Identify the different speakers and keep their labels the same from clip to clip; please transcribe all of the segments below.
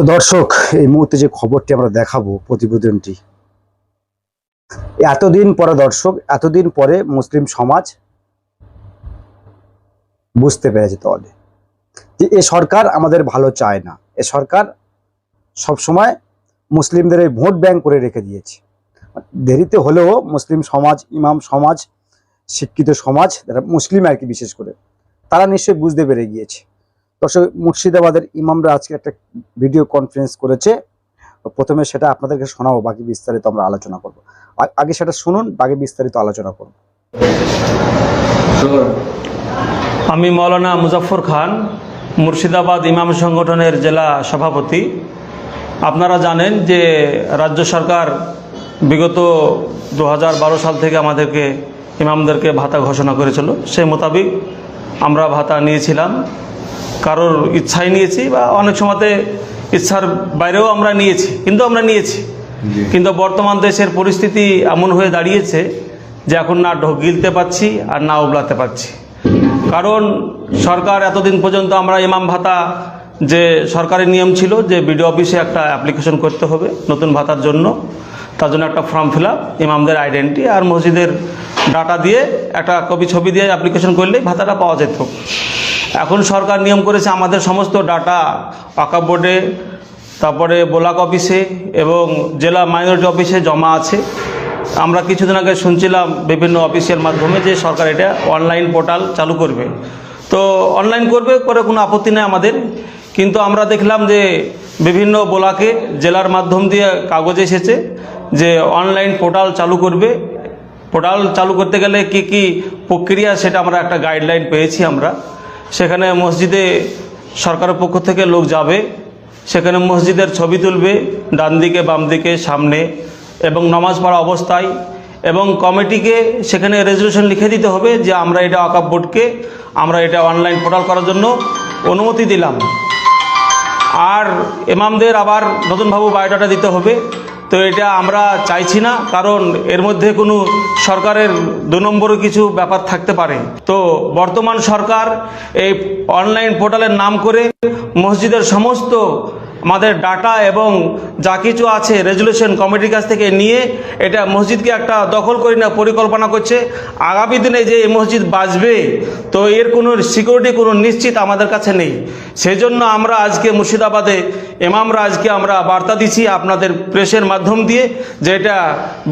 Speaker 1: তো দর্শক, এই মুহূর্তে যে খবরটি আমরা দেখাবো প্রতিবেদনটি, এতদিন পরে দর্শক, এতদিন পরে মুসলিম সমাজ বুঝতে পেরেছে তাহলে যে এ সরকার আমাদের ভালো চায় না। এ সরকার সবসময় মুসলিমদের এই ভোট ব্যাংক করে রেখে দিয়েছে। দেরিতে হলেও মুসলিম সমাজ, ইমাম সমাজ, শিক্ষিত সমাজ, যারা মুসলিম আর কি বিশেষ করে, তারা নিশ্চয়ই বুঝতে পেরে গিয়েছে। দর্শক মুর্শিদাবাদের ইমামরা আজকে একটা ভিডিও কনফারেন্স করেছে। প্রথমে সেটা আপনাদেরকে শোনাবো বাকি বিস্তারিত আমরা আলোচনা করব। আগে সেটা শুনুন বাকি বিস্তারিত আলোচনা করব।
Speaker 2: আমি মৌলানা মুজাফর খান মুর্শিদাবাদ ইমাম সংগঠনের জেলা সভাপতি। আপনারা জানেন যে রাজ্য সরকার বিগত দু হাজার বারো সাল থেকে আমাদেরকে ইমামদেরকে ভাতা ঘোষণা করেছিল। সেই মোতাবিক আমরা ভাতা নিয়েছিলাম। কারোর ইচ্ছায় নিয়েছি বা অনেক সময়তে ইচ্ছার বাইরেও আমরা নিয়েছি কিন্তু আমরা নিয়েছি। কিন্তু বর্তমান দেশের পরিস্থিতি এমন হয়ে দাঁড়িয়েছে যে এখন না ঢোক গিলতে পাচ্ছি আর না উবলাতে পারছি কারণ সরকার এতদিন পর্যন্ত আমরা ইমাম ভাতা যে সরকারি নিয়ম ছিল যে বিডিও অফিসে একটা অ্যাপ্লিকেশন করতে হবে নতুন ভাতার জন্য তার জন্য একটা ফর্ম ফিল আপ ইমামদের আইডেন্টি আর মসজিদের ডাটা দিয়ে একটা কপি ছবি দিয়ে অ্যাপ্লিকেশন করলেই ভাতাটা পাওয়া যেত। এখন সরকার নিয়ম করেছে আমাদের সমস্ত ডাটা পাকা বোর্ডে, তারপরে ব্লক অফিসে এবং জেলা মাইনরিটি অফিসে জমা আছে। আমরা কিছুদিন আগে শুনছিলাম বিভিন্ন অফিসের মাধ্যমে যে সরকার এটা অনলাইন পোর্টাল চালু করবে। তো অনলাইন করবে করে কোনো আপত্তি নেই আমাদের। কিন্তু আমরা দেখলাম যে বিভিন্ন ব্লকে জেলার মাধ্যম দিয়ে কাগজ এসেছে যে অনলাইন পোর্টাল চালু করবে। পোর্টাল চালু করতে গেলে কি কি প্রক্রিয়া সেটা আমরা একটা গাইডলাইন পেয়েছি আমরা। সেখানে মসজিদে সরকারের পক্ষ থেকে লোক যাবে, সেখানে মসজিদের ছবি তুলবে, ডান দিকে, বাম দিকে, সামনে, এবং নামাজ পড়া অবস্থায়, এবং কমিটিকে সেখানে রেজলিউশন লিখে দিতে হবে যে আমরা এটা আকাব বোর্ডকে, আমরা এটা অনলাইন পোর্টাল করার জন্য অনুমতি দিলাম। আর ইমামদের আবার নতুনভাবে বায়োডাটা দিতে হবে। তো এটা আমরা চাইছি না, কারণ এর মধ্যে কোনো সরকারের দু নম্বরও কিছু ব্যাপার থাকতে পারে। তো বর্তমান সরকার এই অনলাইন পোর্টালের নাম করে মসজিদের সমস্ত আমাদের ডাটা এবং যা কিছু আছে রেজুলেশন কমিটির কাছ থেকে নিয়ে এটা মসজিদকে একটা দখল করে না পরিকল্পনা করছে। আগামী দিনে যে এই মসজিদ বাঁচবে, তো এর কোনো সিকিউরিটি কোনো নিশ্চিত আমাদের কাছে নেই। সেই জন্য আমরা আজকে মুর্শিদাবাদে এমামরা আজকে আমরা বার্তা দিচ্ছি আপনাদের প্রেসের মাধ্যম দিয়ে যে এটা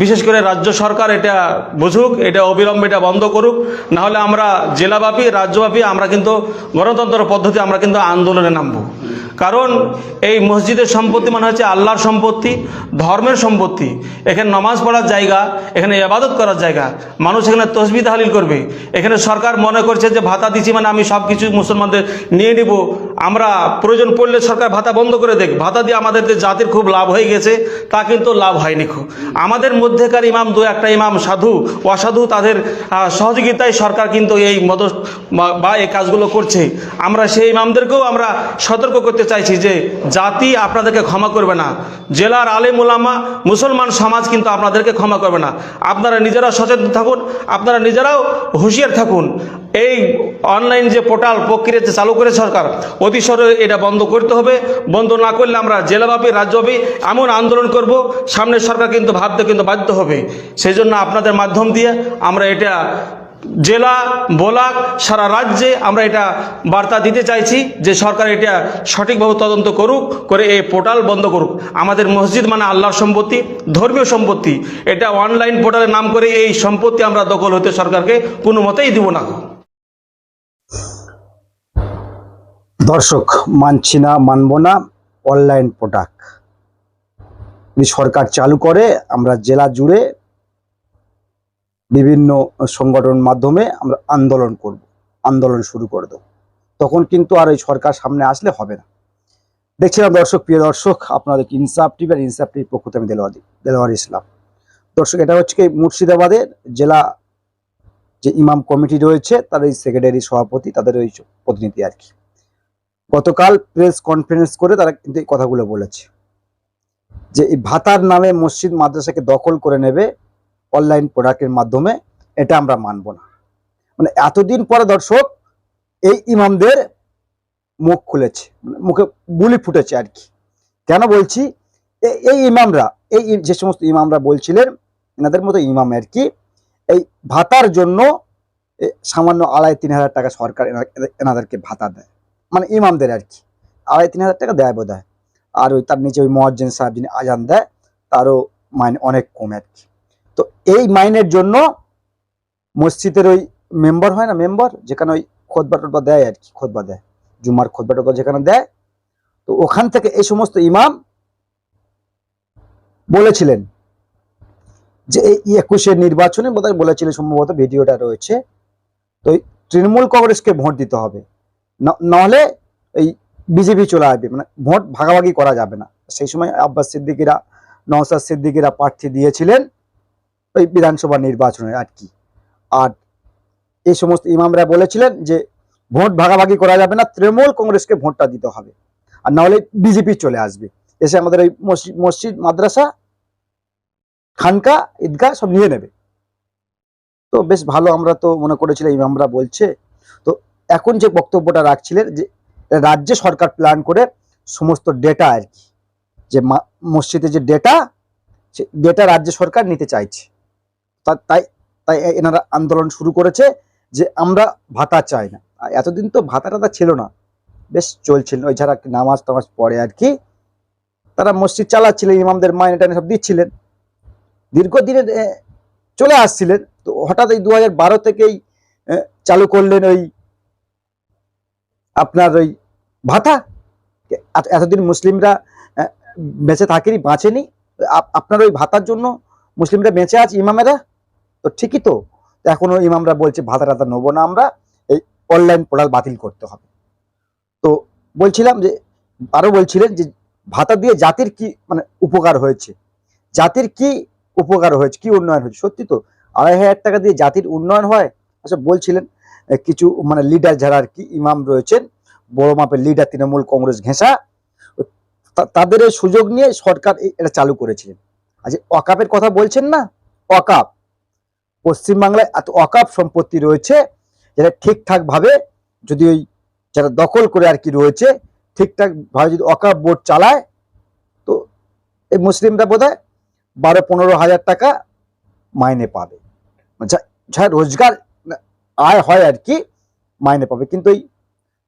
Speaker 2: বিশেষ করে রাজ্য সরকার এটা বুঝুক, এটা অবিলম্বে এটা বন্ধ করুক। নাহলে আমরা জেলাব্যাপী, রাজ্যব্যাপী আমরা কিন্তু গণতন্ত্র পদ্ধতি আমরা কিন্তু আন্দোলনে নামবো। কারণ এই মসজিদের সম্পত্তি মানে হচ্ছে আল্লাহর সম্পত্তি, ধর্মের সম্পত্তি। এখানে নমাজ পড়ার জায়গা, এখানে ইবাদত করার জায়গা। মানুষ এখানে তসবি তাহালিল করবে। এখানে সরকার মনে করছে যে ভাতা দিচ্ছি মানে আমি সব কিছু মুসলমানদের নিয়ে নিব। আমরা প্রয়োজন পড়লে সরকার ভাতা বন্ধ করে দেখ ভাতা দিয়ে আমাদের যে জাতির খুব লাভ হয়ে গেছে, তা কিন্তু লাভ হয়নি খুব। আমাদের মধ্যেকার ইমাম দু একটা ইমাম, সাধু, অসাধু, তাদের সহযোগিতায় সরকার কিন্তু এই মদ বা- বা এই কাজগুলো করছে। আমরা সেই ইমামদেরকেও আমরা সতর্ক করতে চাইছি যে জাতি আপনাদেরকে ক্ষমা করবে না। জেলার আলেম ওলামা মুসলমান সমাজ কিন্তু আপনাদেরকে ক্ষমা করবে না। আপনারা নিজেরা সচেতন থাকুন, আপনারা নিজেরাও হুঁশিয়ার থাকুন। এই অনলাইন যে পোর্টাল প্রক্রিয়াতে চালু করে সরকার অতিসরে এটা বন্ধ করতে হবে। বন্ধ না করলে আমরা জেলাব্যাপী, রাজ্যব্যাপী এমন আন্দোলন করব সামনে সরকার কিন্তু ভাবতে কিন্তু বাধ্য হবে। সেই জন্য আপনাদের মাধ্যম দিয়ে আমরা এটা জেলা বোলাক সারা রাজ্যে আমরা এটা বার্তা দিতে চাইছি যে সরকার এটা সঠিকভাবে তদন্ত করুক, করে এই পোর্টাল বন্ধ করুক। আমাদের মসজিদ মানে আল্লাহর সম্পত্তি, ধর্মীয় সম্পত্তি। এটা অনলাইন পোর্টালের নাম করে এই সম্পত্তি আমরা দখল হতে সরকারকে কোনো মতেই দিব না।
Speaker 1: দর্শক, মানছি না, মানব না, অনলাইন প্রোডাক্ট সরকার চালু করে, আমরা জেলা জুড়ে বিভিন্ন সংগঠন মাধ্যমে আমরা আন্দোলন করব, আন্দোলন শুরু করে দেবো। তখন কিন্তু আর ওই সরকার সামনে আসলে হবে না। দেখছিলাম দর্শক, প্রিয় দর্শক আপনাদের ইনসাফ টিভি আর ইনসাফ টিভির পক্ষ থেকে আমি দেলোয়ার ইসলাম। দর্শক, এটা হচ্ছে কি, মুর্শিদাবাদের জেলা যে ইমাম কমিটি রয়েছে, তার এই সেক্রেটারি সভাপতি, তাদের ওই প্রতিনিধি আর কি। গতকাল প্রেস কনফারেন্স করে তারা কিন্তু এই কথাগুলো বলেছে। যে এই ভাতার নামে মসজিদ মাদ্রাসাকে দখল করে নেবে অনলাইন প্রোডাক্টের মাধ্যমে এটা আমরা মানব না। মানে এতদিন পরে দর্শক, এই ইমামদের মুখ খুলেছে মানে মুখে বুলি ফুটেছে আর কি। কেন বলছি? এই ইমামরা, এই যে সমস্ত ইমামরা বলছিলেন, এনাদের মতো ইমাম আর কি, এই ভাতার জন্য সামান্য আড়াই তিন হাজার টাকা সরকার এনা- এনা- এনাদেরকে ভাতা দেয়। মানে ইমামদের আর কি। আড়াই তিন হাজার টাকা দেয় বোধ আর ওই তার নিচে ওই মহাজ্জেন সাহেব যিনি আজান দেয়, তারও মাইনে অনেক কম আর কি। তো এই মাইনের জন্য মসজিদের ওই মেম্বার হয় না, মেম্বার? যেখানে ওই খোদবা টোদবা দেয় আর কি খোদবা দেয়। জুমার খোদবা টোদবা যেখানে দেয়। তো ওখান থেকে এই সমস্ত ইমাম বলেছিলেন যে এই একুশের নির্বাচনে বোধহয় বলেছিলেন সম্ভবত ভিডিওটা রয়েছে, তো তৃণমূল কংগ্রেসকে ভোট দিতে হবে। নাহলে এই বিজেপি চলে আসবে মানে ভোট ভাগাভাগি করা যাবে না। সেই সময় আব্বাস সিদ্দিকিরা নওসাদ সিদ্দিকিরা প্রার্থী দিয়েছিলেন। ওই বিধানসভা নির্বাচনে আর কি। আর এই সমস্ত ইমামরা বলেছিলেন যে ভোট ভাগাভাগি করা যাবে না, তৃণমূল কংগ্রেসকে ভোটটা দিতে হবে। আর নাহলে বিজেপি চলে আসবে। এসে আমাদের ওই মসজিদ মাদ্রাসা, খানকা, ঈদগাহ সব নিয়ে নেবে। তো বেশ ভালো আমরা তো মনে করেছিলাম, ইমামরা বলছে। তো এখন যে বক্তব্যটা রাখছিলেন যে রাজ্যে সরকার প্ল্যান করে সমস্ত ডেটা আর কি। যে মসজিদে যে ডেটা সে ডেটা রাজ্য সরকার নিতে চাইছে। তাই তাই এনারা আন্দোলন শুরু করেছে যে আমরা ভাতা চাই না। এতদিন তো ভাতা টাতা ছিল না। বেশ চলছিল, ওই যারা নামাজ টামাজ পড়ে আর কি, তারা মসজিদ চালাচ্ছিলেন, ইমামদের মাইনে টাইনে সব দিচ্ছিলেন। দীর্ঘদিনের চলে আসছিলেন, তো হঠাৎ এই দু হাজার বারো থেকেই চালু করলেন ওই আপনার ওই ভাতা। এতদিন মুসলিমরা বেঁচে থাকেনি, বাঁচেনি। আপ- আপনার ওই ভাতার জন্য মুসলিমরা বেঁচে আছে ইমামেরা? তো ঠিকই তো। এখনও ইমামরা বলছে, ভাতা টাতা নেব না আমরা। এই অনলাইন পোর্টাল বাতিল করতে হবে। তো বলছিলাম যে, আরও বলছিলেন যে, ভাতা দিয়ে জাতির কি মানে উপকার হয়েছে? জাতির কি উপকার হয়েছে, কি উন্নয়ন হয়েছে? সত্যি তো, আড়াই হাজার টাকা দিয়ে জাতির উন্নয়ন হয়? আচ্ছা বলছিলেন কিছু মানে লিডার যারা আর কি ইমাম রয়েছেন, বড় মাপের লিডার, তৃণমূল কংগ্রেস ঘেঁষা তাদের সুযোগ নিয়ে সরকার এটা চালু করেছিলেন। আজ অকাপের কথা বলছেন না? অকাপ। পশ্চিমবাংলায় এত অকাপ সম্পত্তি রয়েছে, যেটা ঠিকঠাক ভাবে যদি ওই যারা দখল করে আর কি রয়েছে ঠিকঠাক ভাবে যদি অকাপ বোর্ড চালায়, তো এই মুসলিমরা বোধ হয় বারো পনেরো হাজার টাকা মাইনে পাবে। যা যা রোজগার আয় হয় আর কি, মাইনে পাবে। কিন্তু এই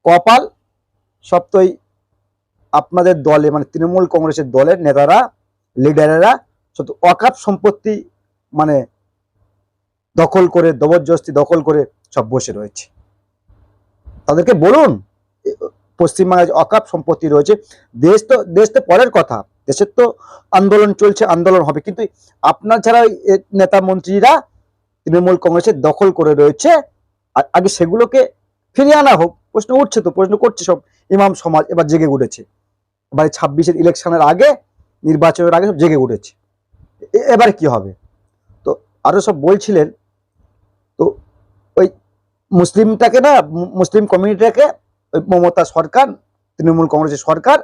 Speaker 1: কপাল, সব তো আপনাদের দলে মানে তৃণমূল কংগ্রেসের দলের নেতারা, লিডারেরা শুধু অকাপ সম্পত্তি মানে দখল করে, জবরদস্তি দখল করে সব বসে রয়েছে। তাদেরকে বলুন পশ্চিমবাংলায় যে অকাপ সম্পত্তি রয়েছে, দেশ তো দেশ তো পরের কথা, দেশের তো আন্দোলন চলছে, আন্দোলন হবে, কিন্তু আপনার ছাড়া নেতা মন্ত্রীরা তৃণমূল কংগ্রেসের দখল করে রয়েছে আর আগে সেগুলোকে ফিরিয়ে আনা হোক, প্রশ্ন উঠছে তো, প্রশ্ন করছে সব, ইমাম সমাজ এবার জেগে উঠেছে। এবার ছাব্বিশের ইলেকশনের আগে, নির্বাচনের আগে সব জেগে উঠেছে। এবার কি হবে? তো আরও সব বলছিলেন, তো ওই মুসলিমটাকে না মুসলিম কমিউনিটিটাকে ওই মমতা সরকার, তৃণমূল কংগ্রেসের সরকার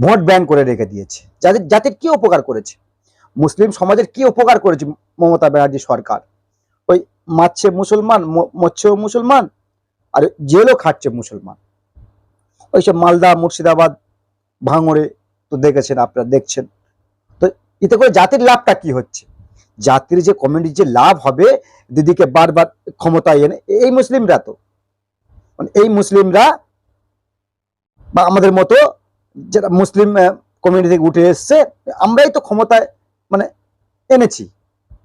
Speaker 1: ভোট ব্যাংক করে রেখে দিয়েছে। যাদের জাতির কি উপকার করেছে? মুসলিম সমাজের কি উপকার করেছে মমতা ব্যানার্জি সরকার? ওই মারছে মুসলমান, ম- মরছেও মুসলমান, আর জেলও খাচ্ছে মুসলমান। ওইসব মালদা, মুর্শিদাবাদ ভাঙড়ে তো দেখেছেন আপনারা, দেখছেন। এতে করে জাতির লাভটা কি হচ্ছে? জাতির যে কমিউনিটির যে লাভ হবে, দিদিকে বারবার ক্ষমতায় এনে এই মুসলিমরা তো। মানে এই মুসলিমরা বা আমাদের মতো যারা মুসলিম কমিউনিটি থেকে উঠে এসছে, আমরাই তো ক্ষমতায় মানে এনেছি,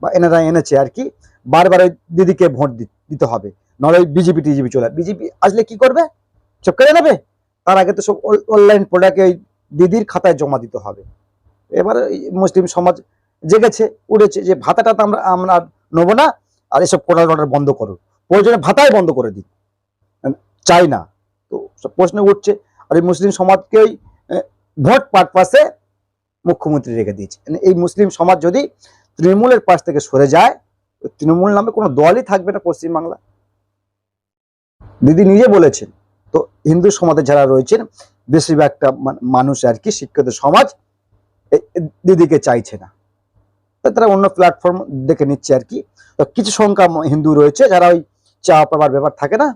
Speaker 1: বা এনারা এনেছে আর কি। বারবার ওই দিদিকে ভোট দিতে হবে। নাহলে বিজেপি টিজেপি চলে বিজেপি আসলে কি করবে? সব কেড়ে নেবে? তার আগে তো সব অনলাইন প্রোডাক্টে ওই দিদির খাতায় জমা দিতে হবে। এবার মুসলিম সমাজ জেগেছে উঠেছে যে ভাতাটা তো আমরা আমরা নেব না, আর এসব পোর্টাল টোটাল বন্ধ করো। প্রয়োজনে ভাতাই বন্ধ করে দিই চাই না। তো সব প্রশ্ন উঠছে, আর এই মুসলিম সমাজকেই ভোট পারপাসে মুখ্যমন্ত্রী রেখে দিয়েছে। মানে এই মুসলিম সমাজ যদি তৃণমূলের পাশ থেকে সরে যায় তৃণমূল নামে কোনো দলই থাকবে না পশ্চিমবাংলা। দিদি নিজে বলেছেন, তো হিন্দু সমাজে যারা রয়েছেন, বেশিরভাগটা মান- মানুষ আর কি শিক্ষিত সমাজ দিদিকে চাইছে না। তারা অন্য প্ল্যাটফর্ম দেখে নিচ্ছে আর কি। তো কিছু সংখ্যা হিন্দু রয়েছে, যারা ওই চা পাবার ব্যাপার থাকে না,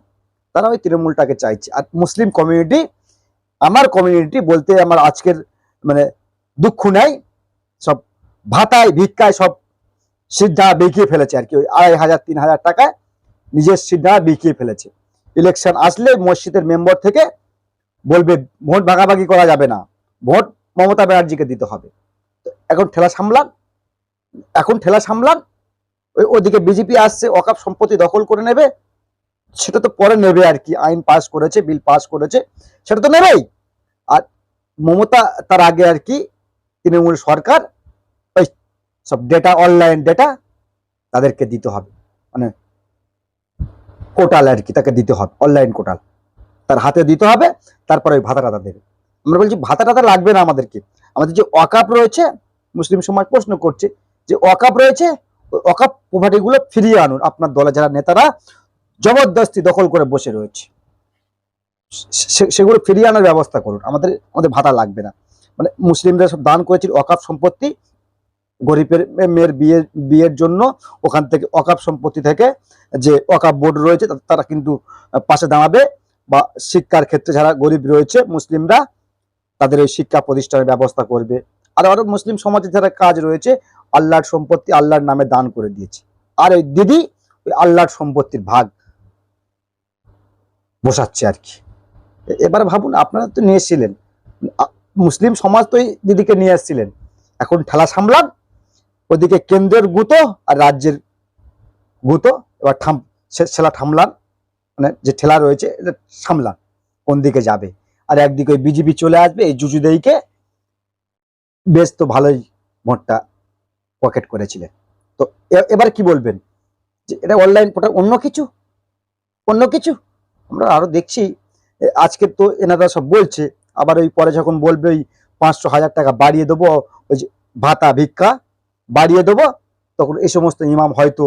Speaker 1: তারা ওই তৃণমূলটাকে চাইছে। আর মুসলিম কমিউনিটি আমার কমিউনিটি বলতে আমার আজকের মানে দুঃখ নেয় সব ভাতায়, ভিক্ষায় সব সিদ্ধা বিকিয়ে ফেলেছে আর কি। ওই আড়াই হাজার, তিন হাজার টাকায় নিজের সিদ্ধা বিকিয়ে ফেলেছে। ইলেকশন আসলে মসজিদের মেম্বার থেকে বলবে, ভোট ভাগাভাগি করা যাবে না। ভোট মমতা ব্যানার্জিকে দিতে হবে। এখন ঠেলা সামলান, এখন ঠেলা সামলান, ওই ওদিকে বিজেপি আসছে, অকাপ সম্পত্তি দখল করে নেবে, সেটা তো পরে নেবে আর কি, আইন পাস করেছে, বিল পাস করেছে, সেটা তো নেবেই। আর মমতা তার আগে আর কি, তৃণমূল সরকার, ওই সব ডেটা অনলাইন ডেটা তাদেরকে দিতে হবে। মানে কোটাল আর কি, তাকে দিতে হবে অনলাইন কোটাল। তার হাতে দিতে হবে, তারপরে ওই ভাতাটা দেবে আমরা বলছি ভাতা টাতা লাগবে না আমাদেরকে। আমাদের যে অকাপ রয়েছে, মুসলিম সমাজ প্রশ্ন করছে, যে অকাপ রয়েছে অকাপ প্রপার্টি গুলো ফিরিয়ে আনুন। আপনার দলে যারা নেতারা জবরদস্তি দখল করে বসে রয়েছে। সেগুলো ফিরিয়ে আনার ব্যবস্থা করুন। আমাদের আমাদের ভাতা লাগবে না। মানে মুসলিমরা সব দান করেছিল অকাপ সম্পত্তি, গরিবের মেয়ের বিয়ে বিয়ের জন্য ওখান থেকে অকাপ সম্পত্তি থেকে যে অকাপ বোর্ড রয়েছে তারা কিন্তু পাশে দাঁড়াবে। বা শিক্ষার ক্ষেত্রে যারা গরিব রয়েছে, মুসলিমরা তাদের ওই শিক্ষা প্রতিষ্ঠানের ব্যবস্থা করবে। আর আরও মুসলিম সমাজে যারা কাজ রয়েছে, আল্লাহর সম্পত্তি আল্লাহর নামে দান করে দিয়েছে। আর ওই দিদি ওই আল্লাহর সম্পত্তির ভাগ বসাচ্ছে আর কি। এবার ভাবুন, আপনারা তো নিয়ে এসেছিলেন মুসলিম সমাজ তো এই দিদিকে নিয়ে এসেছিলেন এখন ঠেলা সামলান, ওদিকে কেন্দ্রের গুতো আর রাজ্যের গুতো, এবার সে- সেলা থামলান। মানে যে ঠেলা রয়েছে, এটা সামলান, কোন দিকে যাবে। আর একদিকে ওই বিজেপি চলে আসবে, এই জুজুদেইকে বেশ তো ভালোই ভোটটা পকেট করেছিলেন। তো এবার কি বলবেন? যে এটা অনলাইন পোর্টাল, অন্য কিছু? অন্য কিছু? আমরা আরও দেখছি। আজকে তো এনারা সব বলছে, আবার ওই পরে যখন বলবে ওই পাঁচশো হাজার টাকা বাড়িয়ে দেবো, ওই যে ভাতা ভিক্ষা বাড়িয়ে দেবো, তখন এই সমস্ত ইমাম হয়তো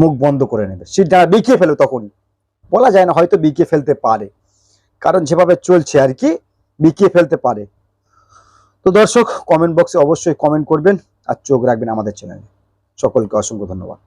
Speaker 1: মুখ বন্ধ করে নেবে। সিটটা বিকিয়ে ফেলবে তখনই। বলা যায় না, হয়তো বিকিয়ে ফেলতে পারে। কারণ যেভাবে চলছে আর কি, বিকিয়ে ফেলতে পারে। তো দর্শক কমেন্ট বক্সে অবশ্যই কমেন্ট করবেন আর চোখ রাখবেন আমাদের চ্যানেলে সকলকে অসংখ্য ধন্যবাদ।